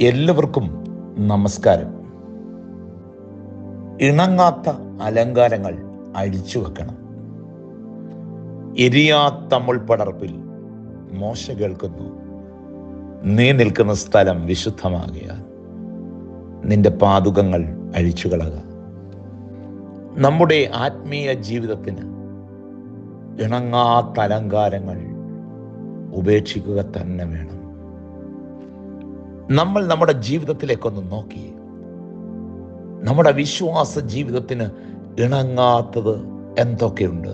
എല്ലാവർക്കും നമസ്കാരം. ഇണങ്ങാത്ത അലങ്കാരങ്ങൾ അഴിച്ചു വെക്കണം. എരിയാത്ത മുൾപടർപ്പിൽ മോശ കേൾക്കുന്നു. നീ നിൽക്കുന്ന സ്ഥലം വിശുദ്ധമാകിയാൽ നിന്റെ പാതുകങ്ങൾ അഴിച്ചു കളക. നമ്മുടെ ആത്മീയ ജീവിതത്തിന് ഇണങ്ങാത്ത അലങ്കാരങ്ങൾ ഉപേക്ഷിക്കുക തന്നെ വേണം. നമ്മൾ നമ്മുടെ ജീവിതത്തിലേക്കൊന്ന് നോക്കി. നമ്മുടെ വിശ്വാസ ജീവിതത്തിന് ഇണങ്ങാത്തത് എന്തൊക്കെയുണ്ട്?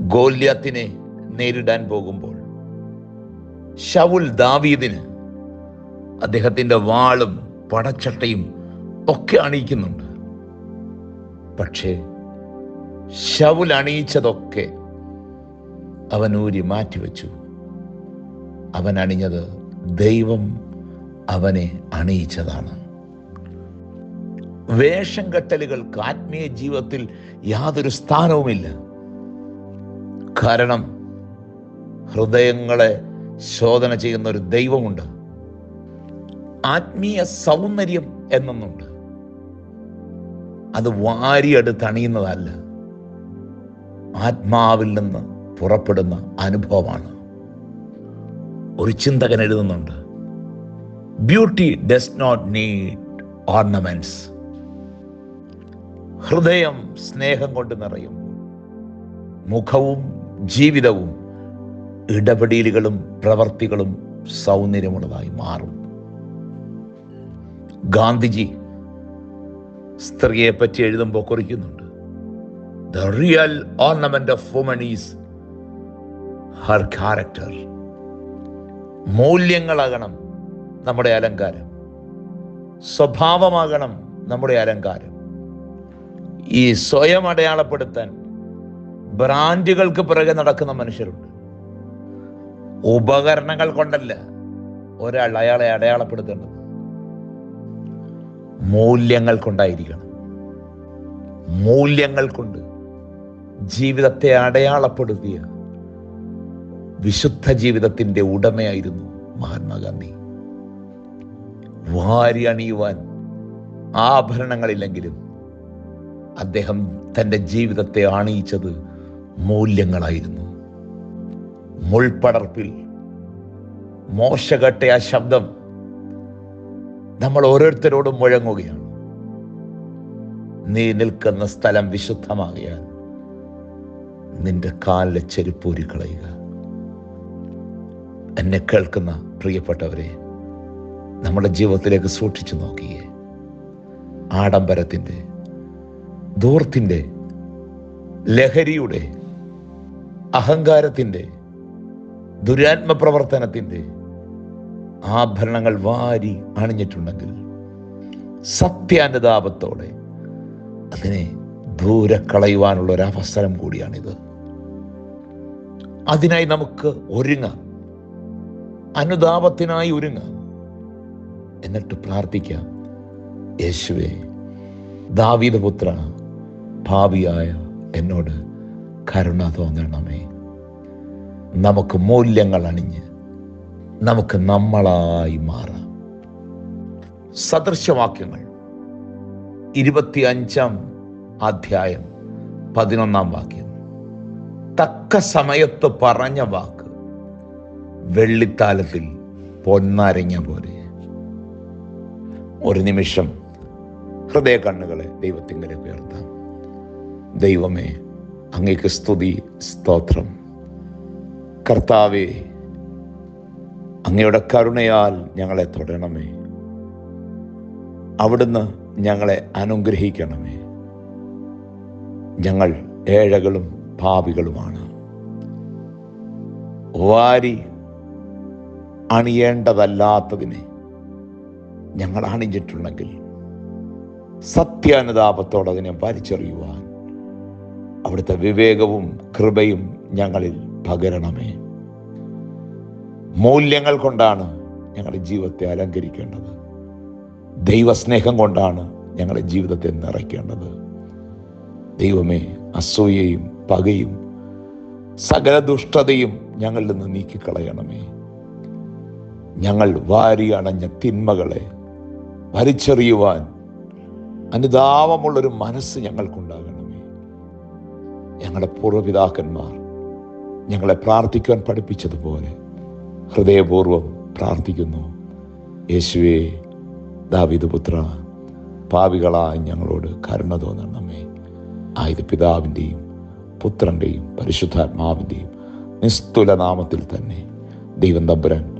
ഗോല്യത്തിനെ നേരിടാൻ പോകുമ്പോൾ ഷവുൽ ദാവീദിന് അദ്ദേഹത്തിന്റെ വാളും പടച്ചട്ടയും ഒക്കെ അണിയിക്കുന്നുണ്ട്. പക്ഷേ ഷവുൽ അണിയിച്ചതൊക്കെ അവൻ ഊരി മാറ്റിവെച്ചു. അവൻ അണിഞ്ഞത് ദൈവം അവനെ അണിയിച്ചതാണ്. വേഷം കെട്ടലുകൾക്ക് ആത്മീയ ജീവിതത്തിൽ യാതൊരു സ്ഥാനവുമില്ല. കാരണം ഹൃദയങ്ങളെ ശോധന ചെയ്യുന്ന ഒരു ദൈവമുണ്ട്. ആത്മീയ സൗന്ദര്യം എന്നൊന്നുണ്ട്. അത് വാരിയെടുത്ത് അണിയുന്നതല്ല. ആത്മാവിൽ നിന്ന് പുറപ്പെടുന്ന അനുഭവമാണ്. ഒരു ചിന്തകൻ എഴുതുന്നുണ്ട്. Beauty does not need ornaments ഹൃദയം സ്നേഹം കൊണ്ട് നിറയും. മുഖവും ജീവിതവും ഇടപെടലുകളും പ്രവർത്തികളും സൗന്ദര്യമുള്ളതായി മാറും. ഗാന്ധിജി സ്ത്രീയെ പറ്റി എഴുതുമ്പോൾ കുറിക്കുന്നുണ്ട്. The real ornament of woman is her character മൂല്യങ്ങളാകണം നമ്മുടെ അലങ്കാരം. സ്വഭാവമാകണം നമ്മുടെ അലങ്കാരം. ഈ സ്വയം അടയാളപ്പെടുത്താൻ ബ്രാൻഡുകൾക്ക് പിറകെ നടക്കുന്ന മനുഷ്യരുണ്ട്. ഉപകരണങ്ങൾ കൊണ്ടല്ല ഒരാൾ അയാളെ അടയാളപ്പെടുത്തേണ്ടത്. മൂല്യങ്ങൾ കൊണ്ടായിരിക്കണം. മൂല്യങ്ങൾ കൊണ്ട് ജീവിതത്തെ അടയാളപ്പെടുത്തിയ വിശുദ്ധ ജീവിതത്തിന്റെ ഉടമയായിരുന്നു മഹാത്മാഗാന്ധി. വാരി അണിയുവാൻ ആഭരണങ്ങളില്ലെങ്കിലും അദ്ദേഹം തന്റെ ജീവിതത്തെ ആണയിച്ചത് മൂല്യങ്ങളായിരുന്നു. മുൾപടർപ്പിൽ മോശകട്ട ആ ശബ്ദം നമ്മൾ ഓരോരുത്തരോടും മുഴങ്ങുകയാണ്. നീ നിൽക്കുന്ന സ്ഥലം വിശുദ്ധമാകിയാൽ നിന്റെ കാലിലെ കളയുക എന്നെ കേൾക്കുന്ന പ്രിയപ്പെട്ടവരെ നമ്മുടെ ജീവിതത്തിലേക്ക് സൂക്ഷിച്ചു നോക്കിയേ. ആഡംബരത്തിന്റെ ദൂർത്തിന്റെ ലഹരിയുടെ അഹങ്കാരത്തിന്റെ ദുരാത്മ പ്രവർത്തനത്തിന്റെ ആഭരണങ്ങൾ വാരി അണിഞ്ഞിട്ടുണ്ടെങ്കിൽ സത്യാനുതാപത്തോടെ അതിനെ ദൂരെ കളയുവാനുള്ള ഒരു അവസരം കൂടിയാണിത്. അതിനായി നമുക്ക് ഒരുങ്ങാം. അനുതാപത്തിനായി ഒരുങ്ങാം. എന്നിട്ട് പ്രാർത്ഥിക്കാം. യേശുവേ ദാവീദപുത്ര ഭാവിയായ എന്നോട് കരുണ തോന്നണമേ. നമുക്ക് മൂല്യങ്ങൾ അണിഞ്ഞ് നമുക്ക് നമ്മളായി മാറാം. സദൃശവാക്യങ്ങൾ. ഇരുപത്തി അഞ്ചാം അധ്യായം പതിനൊന്നാം വാക്യം. തക്ക സമയത്ത് പറഞ്ഞ വാക്ക്. വെള്ളിത്താലത്തിൽ പൊന്നാരങ്ങ പോലെ. ഒരു നിമിഷം ഹൃദയ കണ്ണുകളെ ദൈവത്തിങ്കലേക്ക് ഉയർത്താം. ദൈവമേ അങ്ങേക്ക് സ്തുതി സ്തോത്രം. കർത്താവേ അങ്ങയുടെ കരുണയാൽ ഞങ്ങളെ തൊടണമേ. അവിടുന്ന് ഞങ്ങളെ അനുഗ്രഹിക്കണമേ. ഞങ്ങൾ ഏഴകളും ഭാവികളുമാണ്. വാരി അണിയേണ്ടതല്ലാത്തതിനെ ഞങ്ങൾ അണിഞ്ഞിട്ടുണ്ടെങ്കിൽ സത്യാനുതാപത്തോടെ അതിനെ വലിച്ചെറിയുവാൻ അവിടുത്തെ വിവേകവും കൃപയും ഞങ്ങളിൽ പകരണമേ. മൂല്യങ്ങൾ കൊണ്ടാണ് ഞങ്ങളുടെ ജീവിതത്തെ അലങ്കരിക്കേണ്ടത്. ദൈവസ്നേഹം കൊണ്ടാണ് ഞങ്ങളുടെ ജീവിതത്തെ നിറയ്ക്കേണ്ടത്. ദൈവമേ അസൂയയും പകയും സകല ദുഷ്ടതയും ഞങ്ങളിൽ നിന്ന് നീക്കിക്കളയണമേ. ഞങ്ങൾ വാരി അണഞ്ഞ തിന്മകളെ വലിച്ചെറിയുവാൻ അനുതാപമുള്ളൊരു മനസ്സ് ഞങ്ങൾക്കുണ്ടാകണമേ. ഞങ്ങളുടെ പൂർവപിതാക്കന്മാർ ഞങ്ങളെ പ്രാർത്ഥിക്കുവാൻ പഠിപ്പിച്ചതുപോലെ ഹൃദയപൂർവം പ്രാർത്ഥിക്കുന്നു. യേശുവേ ദാവിദ് പുത്ര പാവികളായ ഞങ്ങളോട് കരുണ തോന്നണമേ. ആയത് പിതാവിന്റെയും പുത്രന്റെയും പരിശുദ്ധാത്മാവിന്റെയും നിസ്തുല നാമത്തിൽ തന്നെ ദൈവം തമ്പുരാൻ